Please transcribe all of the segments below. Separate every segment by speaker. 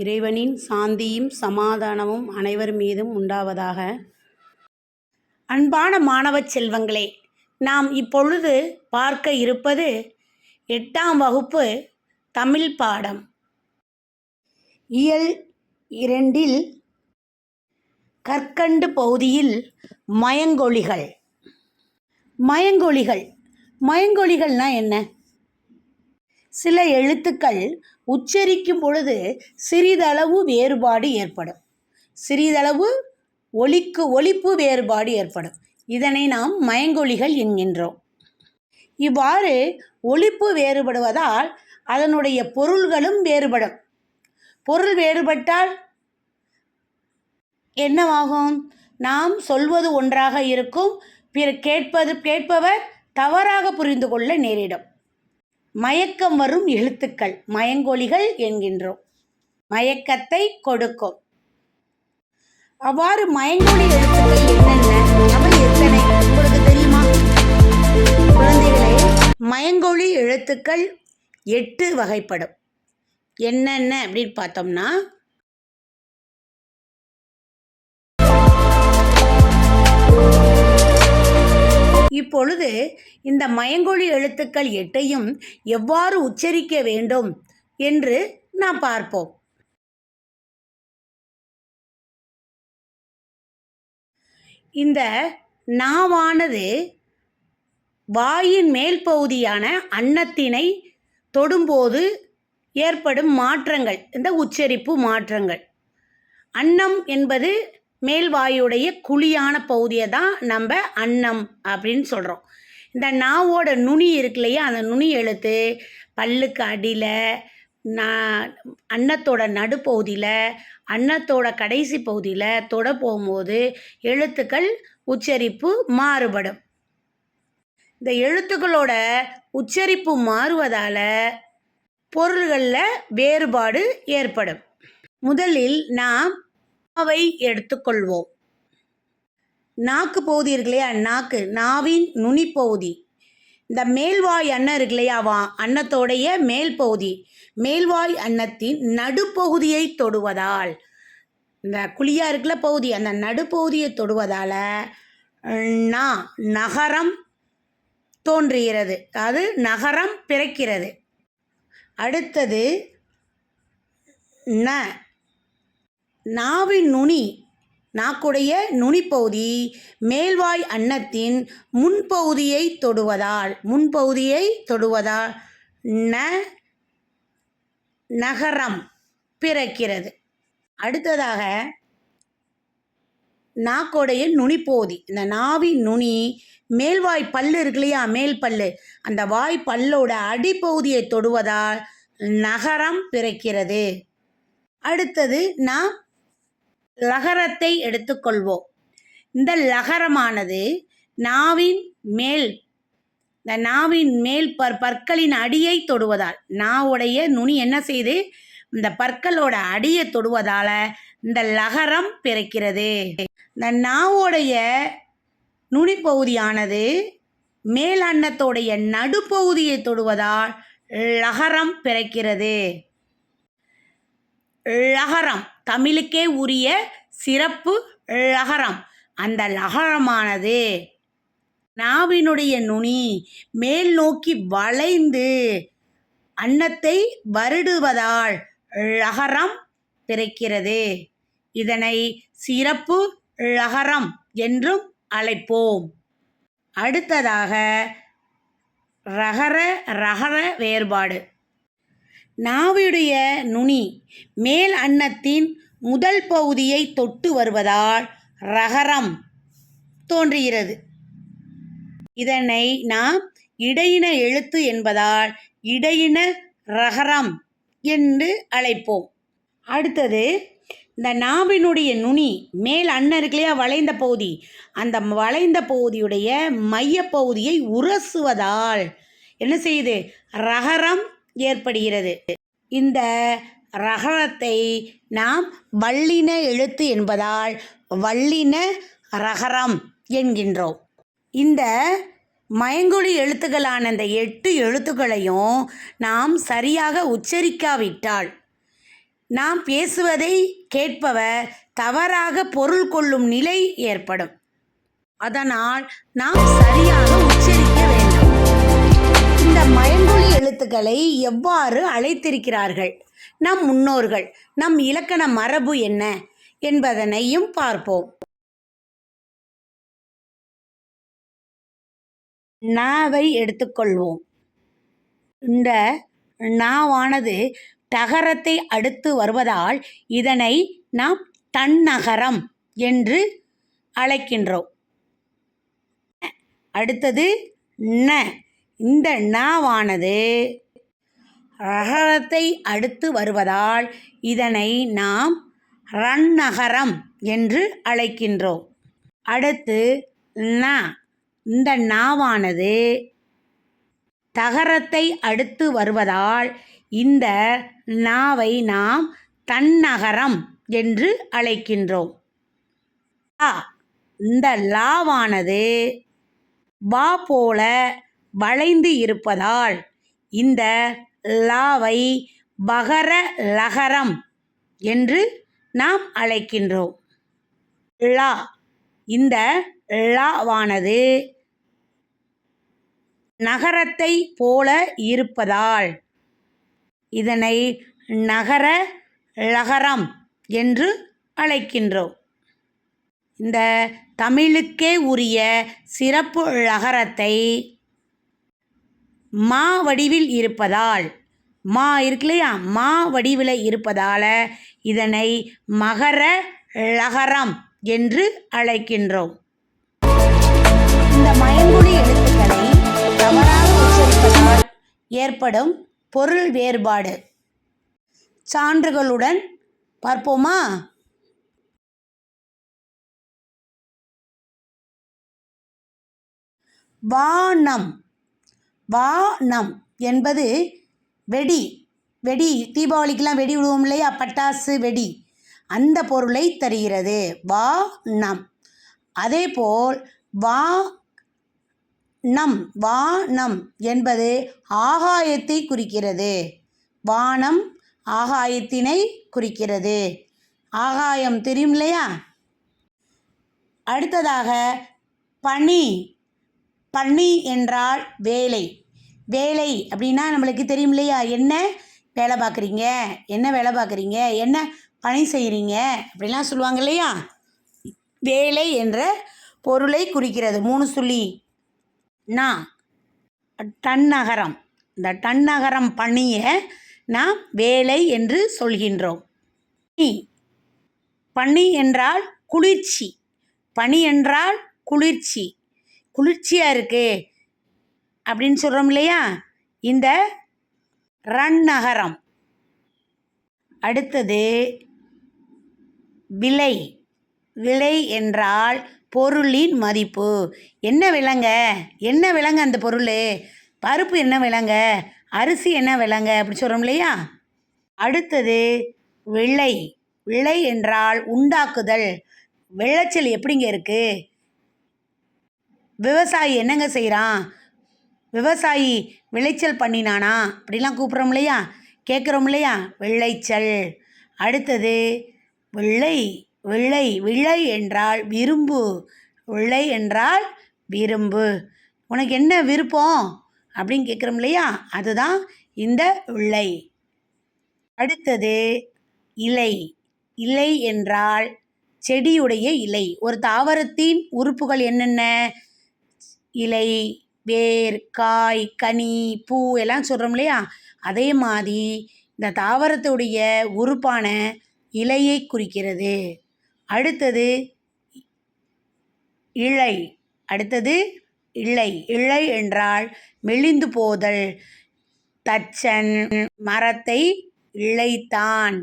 Speaker 1: இறைவனின் சாந்தியும் சமாதானமும் அனைவர் மீதும் உண்டாவதாக. அன்பான மாணவச் செல்வங்களே நாம் இப்பொழுது பார்க்க இருப்பது எட்டாம் வகுப்பு தமிழ் பாடம். இயல் இரண்டில் கற்கண்டு பகுதியில் மயங்கொழிகள் மயங்கொழிகள் மயங்கொழிகள்னால் என்ன? சில எழுத்துக்கள் உச்சரிக்கும் பொழுது சிறிதளவு வேறுபாடு ஏற்படும். சிறிதளவு ஒலிக்கு ஒலிப்பு வேறுபாடு ஏற்படும். இதனை நாம் மயங்கொலிகள் என்கின்றோம். இவ்வாறு ஒலிப்பு வேறுபடுவதால் அதனுடைய பொருள்களும் வேறுபடும். பொருள் வேறுபட்டால் என்னவாகும்? நாம் சொல்வது ஒன்றாக இருக்கும் பிற கேட்பது கேட்பவர் தவறாக புரிந்து கொள்ள நேரிடும். மயக்கம் வரும் எழுத்துக்கள். மயங்கொலிகள் என்கின்றோம். மயக்கத்தை கொடுக்கும். அவ்வாறு மயங்கொலி எழுத்துக்கள் என்னென்ன? அவை எத்தனை? உங்களுக்கு தெரியுமா? குழந்தைகளே மயங்கொலி எழுத்துக்கள் எட்டு வகைப்படும். என்னென்ன அப்படின்னு பார்த்தோம்னா இப்பொழுது இந்த மயங்கொழி எழுத்துக்கள் எட்டையும் எவ்வாறு உச்சரிக்க வேண்டும் என்று நாம் பார்ப்போம். இந்த நாவானது வாயின் மேல் பகுதியான அன்னத்தினை தொடும்போது ஏற்படும் மாற்றங்கள் இந்த உச்சரிப்பு மாற்றங்கள். அன்னம் என்பது மேல்வாயுடைய குழியான பகுதியை தான் நம்ம அன்னம் அப்படின்னு சொல்கிறோம் இந்த நாவோட நுனி இருக்கு இல்லையா? அந்த நுனி எழுத்து பல்லுக்கு அடியில் நான் அன்னத்தோட நடுப்பகுதியில் அன்னத்தோட கடைசி பகுதியில் தொட போகும்போது எழுத்துக்கள் உச்சரிப்பு மாறுபடும். இந்த எழுத்துக்களோட உச்சரிப்பு மாறுவதால் பொருள்களில் வேறுபாடு ஏற்படும். முதலில் நாம் நாவை எடுத்துக்கொள்வோம். நாக்கு பகுதி இருக்கு இல்லையா நாக்கு. நாவின் நுனி பகுதி. இந்த மேல்வாய் அன்னம் இருக்கு இல்லையா வா அன்னத்தோடைய மேல் பகுதி. மேல்வாய் அன்னத்தின் நடுப்பகுதியை தொடுவதால் இந்த குழியா இருக்குல்ல பகுதி அந்த நடுப்பகுதியை தொடுவதால் நா நகரம் தோன்றுகிறது. அது நகரம் பிறக்கிறது. அடுத்தது ந நாவின் நுனி நாக்குடைய நுனிப்பகுதி மேல்வாய் அன்னத்தின் முன்பகுதியை தொடுவதால் முன்பகுதியை தொடுவதால் ந நகரம் பிறக்கிறது. அடுத்ததாக நாக்கோடைய நுனிப்பகுதி. இந்த நாவின் நுனி மேல்வாய் பல்லு இருக்கு இல்லையா? மேல் பல்லு. அந்த வாய் பல்லோட அடிப்பகுதியை தொடுவதால் நகரம் பிறக்கிறது. அடுத்தது நான் லகரத்தை எடுத்துக்கொள்வோம். இந்த லகரமானது நாவின் மேல் இந்த நாவின் மேல் பற் பற்களின் அடியை தொடுவதால் நாவுடைய நுனி என்ன செய்து இந்த பற்களோட அடியை தொடுவதால் இந்த லகரம் பிறக்கிறது. இந்த நாவோடைய நுனிப்பகுதியானது மேல் அன்னத்தோடைய நடுப்பகுதியை தொடுவதால் லகரம் பிறக்கிறது. லகரம் தமிழுக்கே உரிய சிறப்பு லகரம். அந்த லகரமானது நாவினுடைய நுனி மேல் நோக்கி வளைந்து அன்னத்தை வருடுவதால் லகரம் பிறக்கிறது. இதனை சிறப்பு லகரம் என்றும் அழைப்போம். அடுத்ததாக ரகர ரகர வேறுபாடு. நாவிடைய நுனி மேல் அன்னத்தின் முதல் பகுதியை தொட்டு வருவதால் ரகரம் தோன்றுகிறது. இதனை நாம் இடையின எழுத்து என்பதால் இடையின ரகரம் என்று அழைப்போம். அடுத்தது இந்த நாவினுடைய நுனி மேல் அண்ணன் இருக்கு இல்லையா வளைந்த பகுதி. அந்த வளைந்த பகுதியுடைய மையப்பகுதியை உரசுவதால் என்ன செய்யுது? ரகரம் ஏற்படுகிறது. இந்த ரகரத்தை நாம் வல்லின எழுத்து என்பதால் வல்லின ரகரம் என்கின்றோம். இந்த மயங்கொலி எழுத்துக்களான இந்த எட்டு எழுத்துக்களையும் நாம் சரியாக உச்சரிக்காவிட்டால் நாம் பேசுவதை கேட்பவர் தவறாக பொருள் கொள்ளும் நிலை ஏற்படும். அதனால் நாம் சரியாக உச்சரிக்க மயன்மொழி எழுத்துக்களை எவ்வாறு அழைத்திருக்கிறார்கள்? நம் முன்னோர்கள் நம் இலக்கண மரபு என்ன என்பதனையும் பார்ப்போம். நாவை எடுத்துக்கொள்வோம். இந்த நாவானது தகரத்தை அடுத்து வருவதால் இதனை நாம் தன்னகரம் என்று அழைக்கின்றோம். அடுத்தது ந. இந்த நாவானது ரகரத்தை அடுத்து வருவதால் இதனை நாம் ரன்னகரம் என்று அழைக்கின்றோம். அடுத்து ந இந்த நாவானது தகரத்தை அடுத்து வருவதால் இந்த நாவை நாம் தன்னகரம் என்று அழைக்கின்றோம். இந்த லாவானது வா போல வளைந்து இருப்பதால் இந்த லாவை பகர லகரம் என்று நாம் அழைக்கின்றோம். லா இந்த லாவானது நகரத்தை போல இருப்பதால் இதனை நகர லகரம் என்று அழைக்கின்றோம். இந்த தமிழுக்கே உரிய சிறப்பு லகரத்தை மா வடிவில் இருப்பதால். மா இருக்கு இல்லையா மா வடிவில் இருப்பதால் இதனை மகர லகரம் என்று அழைக்கின்றோம். இந்த மயங்குடி எழுத்துக்களை தவறாக உச்சரிப்பதால் ஏற்படும் பொருள் வேறுபாடு. சான்றுகளுடன் பார்ப்போமா? வானம். வானம் என்பது வெடி வெடி தீபாவளிக்கெலாம் வெடி விடுவோம் இல்லையா? பட்டாசு வெடி. அந்த பொருளை தருகிறது. வா நம். அதேபோல் வா நம் வானம் என்பது ஆகாயத்தை குறிக்கிறது. வானம் ஆகாயத்தினை குறிக்கிறது. ஆகாயம் தெரியும் இல்லையா? அடுத்ததாக பனி பனி என்றால் வேலை. வேலை அப்படின்னா நம்மளுக்கு தெரியும் இல்லையா? என்ன வேலை பார்க்குறீங்க? என்ன வேலை பார்க்குறீங்க? என்ன பணி செய்கிறீங்க? அப்படிலாம் சொல்லுவாங்க இல்லையா? வேலை என்ற பொருளை குறிக்கிறது. மூணு சொல்லி டன் டன்னகரம் இந்த டன்னகரம் பணியை நாம் வேலை என்று சொல்கின்றோம். பனி பனி என்றால் குளிர்ச்சி. பனி என்றால் குளிர்ச்சி. குளிர்ச்சியாக இருக்குது அப்படின்னு சொல்கிறோம் இல்லையா? இந்த ரன் நகரம். அடுத்தது விலை. விலை என்றால் பொருளின் மதிப்பு. என்ன விலங்க? என்ன விலங்க அந்த பொருள்? பருப்பு என்ன விலங்க? அரிசி என்ன விலங்க? அப்படி சொல்கிறோம் இல்லையா? அடுத்தது விலை. விலை என்றால் உண்டாக்குதல். விளைச்சல் எப்படிங்க இருக்குது விவசாயி என்னங்க செய்கிறான் விவசாயி விளைச்சல் பண்ணினானா? அப்படிலாம் கூப்பிட்றோம் இல்லையா? கேட்குறோம் இல்லையா? விளைச்சல். அடுத்தது வெள்ளை வெள்ளை விளை என்றால் விரும்பு. விளை என்றால் விரும்பு. உனக்கு என்ன விருப்பம்? அப்படின்னு கேட்குறோம் இல்லையா? அதுதான் இந்த விளை. அடுத்தது இலை. இலை என்றால் செடியுடைய இலை. ஒரு தாவரத்தின் உறுப்புகள் என்னென்ன? இலை வேர் காய் கனி பூ எல்லாம் சொல்கிறோம் இல்லையா? அதே மாதிரி இந்த தாவரத்துடைய உறுப்பான இலையை குறிக்கிறது. அடுத்தது இழை. அடுத்தது இழை. இழை என்றால் மெலிந்து போதல். தச்சன் மரத்தை இழைத்தான்.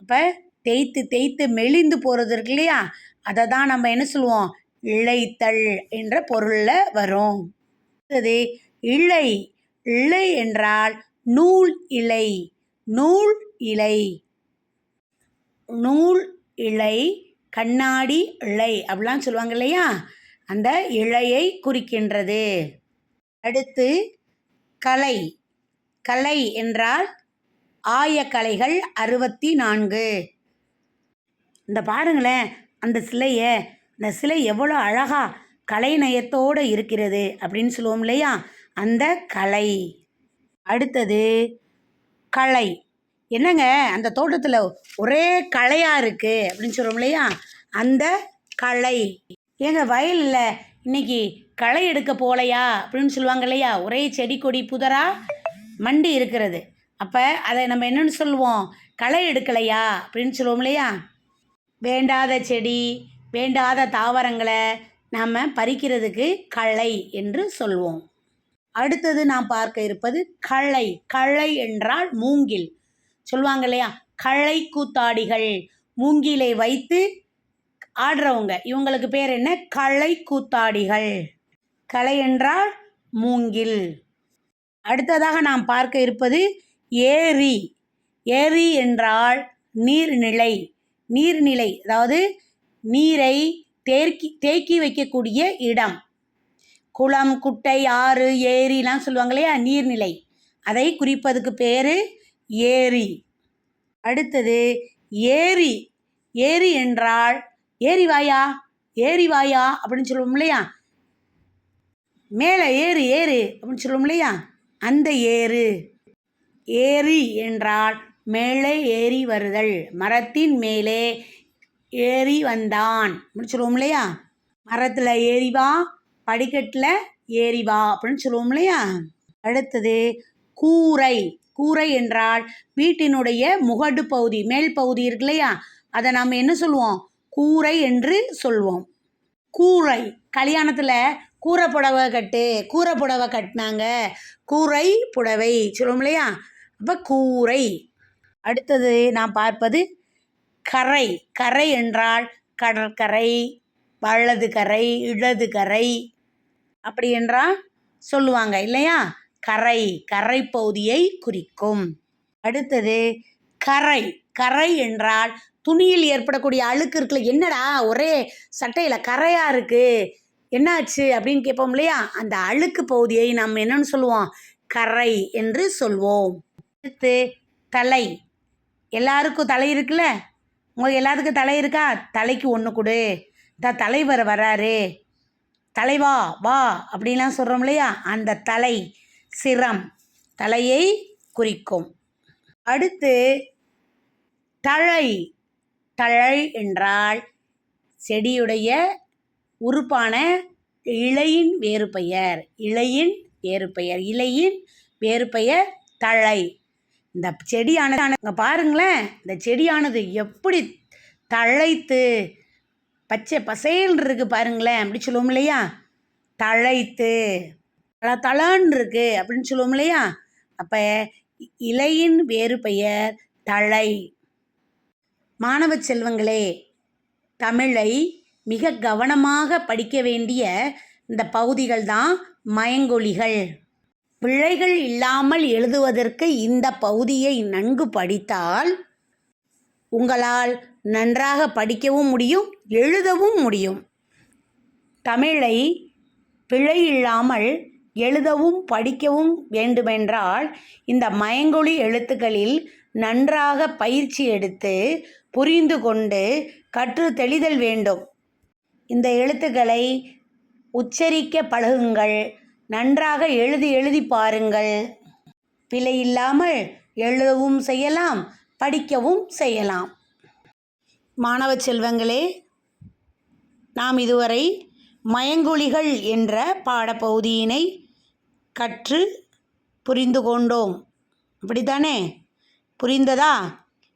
Speaker 1: அப்போ தேய்த்து தேய்த்து மெலிந்து போகிறது இருக்கு இல்லையா? அதை தான் நம்ம என்ன சொல்லுவோம்? இழைத்தல் என்ற பொருளில் வரும். அடுத்தது இழை இழை என்றால் நூல் இலை. நூல் இலை. நூல் இலை கண்ணாடி இழை அப்படிலாம் சொல்லுவாங்க இல்லையா? அந்த இழையை குறிக்கின்றது. அடுத்து கலை. கலை என்றால் ஆயக்கலைகள் அறுபத்தி நான்கு. இந்த பாருங்களேன் அந்த சிலையை இந்த சிலை எவ்வளோ அழகா கலைநயத்தோடு இருக்கிறது அப்படின்னு சொல்லுவோம் இல்லையா? அந்த கலை. அடுத்தது களை என்னங்க? அந்த தோட்டத்தில் ஒரே களையாக இருக்குது அப்படின்னு சொல்கிறோம் இல்லையா? அந்த களை ஏங்க வயலில் இன்னைக்கு களை எடுக்க போகலையா அப்படின்னு சொல்லுவாங்க இல்லையா? ஒரே செடி கொடி புதரா மண்டி இருக்கிறது. அப்போ அதை நம்ம என்னென்னு சொல்லுவோம்? களை எடுக்கலையா? அப்படின்னு சொல்லுவோம் இல்லையா? வேண்டாத செடி வேண்டாத தாவரங்களை நாம் பறிக்கிறதுக்கு களை என்று சொல்வோம். அடுத்தது நாம் பார்க்க இருப்பது களை களை என்றால் மூங்கில். சொல்லுவாங்க இல்லையா? களை கூத்தாடிகள். மூங்கிலை வைத்து ஆடுறவங்க. இவங்களுக்கு பேர் என்ன? களை கூத்தாடிகள். களை என்றால் மூங்கில். அடுத்ததாக நாம் பார்க்க இருப்பது ஏரி. ஏரி என்றால் நீர்நிலை. நீர்நிலை அதாவது நீரை தேக்கி தேக்கி வைக்கக்கூடிய இடம். குளம் குட்டை ஆறு ஏரிலாம் சொல்லுவாங்க இல்லையா? நீர்நிலை. அதை குறிப்பதுக்கு பேர் ஏரி. அடுத்தது ஏரி. ஏரி என்றால் ஏரி வாயா? ஏரி வாயா அப்படின்னு சொல்லுவோம் இல்லையா? மேலே ஏறு ஏறு அப்படின்னு சொல்லுவோம் இல்லையா? அந்த ஏறு. ஏரி என்றால் மேலே ஏறி வருதல். மரத்தின் மேலே ஏறி வந்தான். அப்படின்னு சொல்லுவோம் இல்லையா? மரத்தில் ஏறி வா படிக்கட்டில் ஏறி வா அப்படின்னு சொல்லுவோம் இல்லையா? அடுத்தது கூரை. கூரை என்றால் வீட்டினுடைய முகடு பகுதி மேல் பகுதி இருக்கு இல்லையா? அதை நாம் என்ன சொல்லுவோம்? கூரை என்று சொல்வோம். கூரை. கல்யாணத்தில் கூரை புடவை கட்டு கூரை புடவை கட்டினாங்க. கூரை புடவை சொல்லுவோம் இல்லையா? அப்போ கூரை. அடுத்தது நான் பார்ப்பது கரை கரை என்றால் கடற்கரை வலது கரை இடது கரை அப்படி என்றால் சொல்லுவாங்க இல்லையா? கரை கரை பகுதியை குறிக்கும். அடுத்தது கரை கரை என்றால் துணியில் ஏற்படக்கூடிய அழுக்கு இருக்குல்ல என்னடா ஒரே சட்டையில் கரையாக இருக்குது என்னாச்சு அப்படின்னு கேட்போம் இல்லையா? அந்த அழுக்கு பகுதியை நம்ம என்னன்னு சொல்லுவோம்? கரை என்று சொல்வோம். அடுத்து தலை எல்லாருக்கும் தலை இருக்குல்ல? உங்கள் எல்லாத்துக்கும் தலை இருக்கா? தலைக்கு ஒன்று கொடு. த தலைவர் வராரு. தலைவா வா அப்படின்லாம் சொல்கிறோம் இல்லையா? அந்த தலை சிரம். தலையை குறிக்கும். அடுத்து தழை. தழை என்றால் செடியுடைய உறுப்பான இலையின் வேறு பெயர். இலையின் வேறு பெயர். இலையின் வேறு பெயர் தழை. இந்த செடியானது பாருங்களேன். இந்த செடியானது எப்படி தழைத்து பச்சை பசேல்னு இருக்கு பாருங்களேன். அப்படி சொல்லுவோம் இல்லையா? தழைத்து தள தளன்னு இருக்கு அப்படின்னு சொல்லுவோம் இல்லையா? அப்போ இலையின் வேறு பெயர் தழை. மாணவ செல்வங்களே தமிழை மிக கவனமாக படிக்க வேண்டிய இந்த பகுதிகள் தான் மயங்கொழிகள் பிழைகள் இல்லாமல் எழுதுவதற்கு இந்த பகுதியை நன்கு படித்தால் உங்களால் நன்றாக படிக்கவும் முடியும் எழுதவும் முடியும். தமிழை பிழை இல்லாமல் எழுதவும் படிக்கவும் வேண்டுமென்றால் இந்த மயங்கொழி எழுத்துக்களில் நன்றாக பயிற்சி எடுத்து புரிந்து கொண்டு கற்று தெளிதல் வேண்டும். இந்த எழுத்துக்களை உச்சரிக்க பழகுங்கள். நன்றாக எழுதி எழுதி பாருங்கள். பிழை இல்லாமல் எழுதவும் செய்யலாம் படிக்கவும் செய்யலாம். மாணவ செல்வங்களே நாம் இதுவரை மயங்குழிகள் என்ற பாடப்பகுதியினை கற்று புரிந்து கொண்டோம். அப்படித்தானே? புரிந்ததா?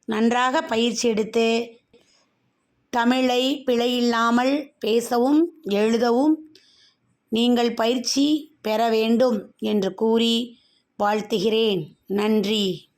Speaker 1: நன்றாக பயிற்சி எடுத்து தமிழை பிழையில்லாமல் பேசவும் எழுதவும் நீங்கள் பயிற்சி பெற வேண்டும் என்று கூறி வாழ்த்துகிறேன். நன்றி.